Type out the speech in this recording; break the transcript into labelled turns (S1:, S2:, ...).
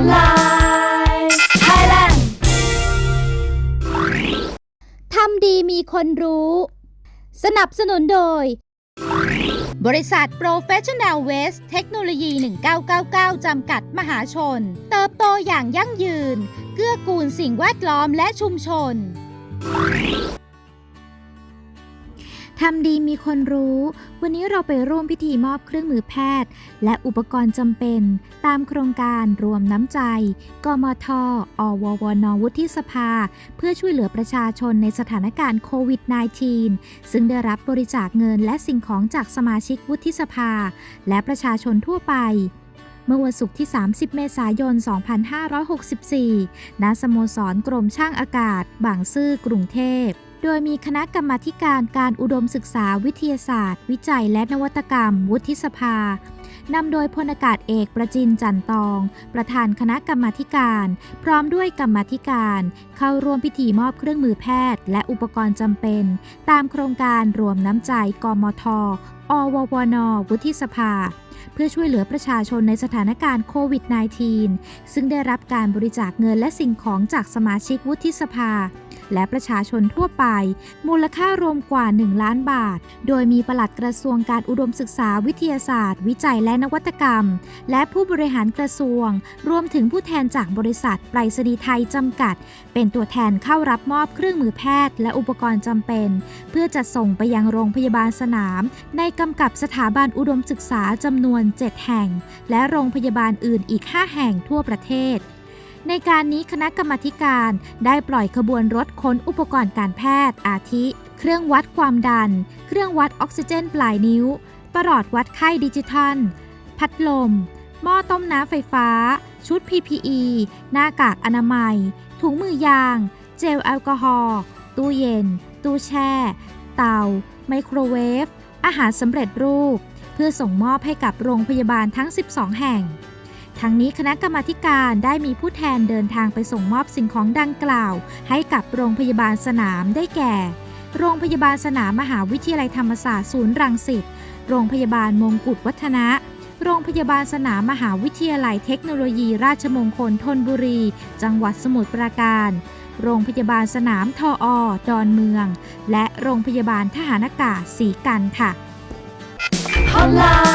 S1: Hotline Thailand
S2: ทำดีมีคนรู้ สนับสนุนโดย บริษัท Professional Waste เทคโนโลยี 1999 จำกัดมหาชน เติบโตอย่างยั่งยืน เกื้อกูลสิ่งแวดล้อมและชุมชน ทำดีมีคนรู้ วันนี้เราไปร่วมพิธีมอบเครื่องมือแพทย์ และอุปกรณ์จำเป็น ตามโครงการรวมน้ำใจ กมท อววนวุฒิสภา เพื่อช่วยเหลือประชาชนในสถานการณ์โควิด -19 ซึ่งได้รับบริจาคเงินและสิ่งของจากสมาชิกวุฒิสภา และประชาชนทั่วไปเมื่อวันศุกร์ที่ 30 เมษายน 2564 ณ สโมสรกรมช่างอากาศ บางซื่อกรุงเทพ โดยมีคณะกรรมาการการอุดมศึกษาวิทยาศาสตร์ วิจัยและนวัตกรรม วุฒิสภานำโดยพลอากาศเอกประจินจันตอง ประธานคณะกรรมาการ พร้อมด้วยกรรมาธิการ เข้าร่วมพิธีมอบเครื่องมือแพทย์ และอุปกรณ์จำเป็น ตามโครงการรวมน้ำใจกมท อววนวุฒิสภา เพื่อช่วยเหลือประชาชนในสถานการณ์โควิด -19 ซึ่งได้รับการบริจาคเงินและสิ่งของจากสมาชิกวุฒิสภา และประชาชนทั่วไป มูลค่ารวมกว่า 1 ล้านบาท โดยมีปลัดกระทรวงการอุดมศึกษาวิทยาศาสตร์ วิจัยและนวัตกรรม และผู้บริหารกระทรวง รวมถึงผู้แทนจากบริษัทไปรษณีย์ไทยจำกัด เป็นตัวแทนเข้ารับมอบเครื่องมือแพทย์ และอุปกรณ์จำเป็น เพื่อจะส่งไปยังโรงพยาบาลสนาม ในกำกับสถาบันอุดมศึกษาจำนวน 7 แห่ง และโรงพยาบาลอื่นอีก 5 แห่งทั่วประเทศ ในการนี้คณะกรรมการได้ปล่อยขบวนรถขนอุปกรณ์การแพทย์อาทิ เครื่องวัดความดัน เครื่องวัดออกซิเจนปลายนิ้ว ประหลอดวัดไข้ดิจิทัล พัดลม หม้อต้มน้ำไฟฟ้า ชุด PPE หน้ากากอนามัย ถุงมือยาง เจลแอลกอฮอล์ ตู้เย็น ตู้แช่ เตา ไมโครเวฟ อาหารสำเร็จรูป เพื่อส่งมอบให้กับโรงพยาบาลทั้ง 12 แห่ง ทั้งนี้คณะกรรมาการได้มีผู้แทนเดินทางไปส่งมอบสิ่งของดังกล่าว ให้กับโรงพยาบาลสนามได้แก่ โรงพยาบาลสนามมหาวิทยาลัยธรรมศาสตร์ศูนย์รังสิต โรงพยาบาลมงกุฎวัฒนะ โรงพยาบาลสนามมหาวิทยาลัยเทคโนโลยี ราชมงคลธนบุรี จังหวัดสมุทรปราการ โรงพยาบาลสนามทออดอนเมือง และโรงพยาบาลทหารอากาศสีกันค่ะ
S1: Hotline